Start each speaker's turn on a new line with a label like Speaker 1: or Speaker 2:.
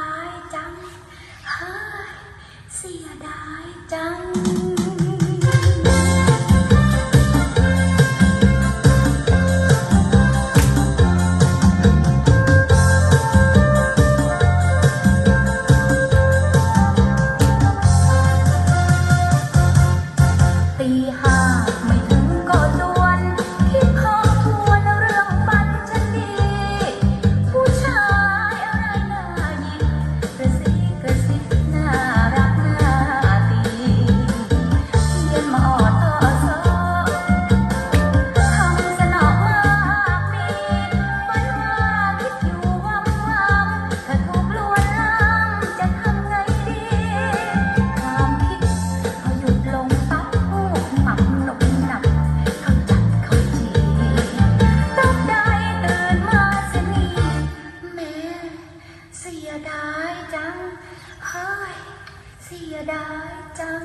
Speaker 1: ายจังเฮ้ยเสียดายจังียดายจังเฮ้ยเสียดายจัง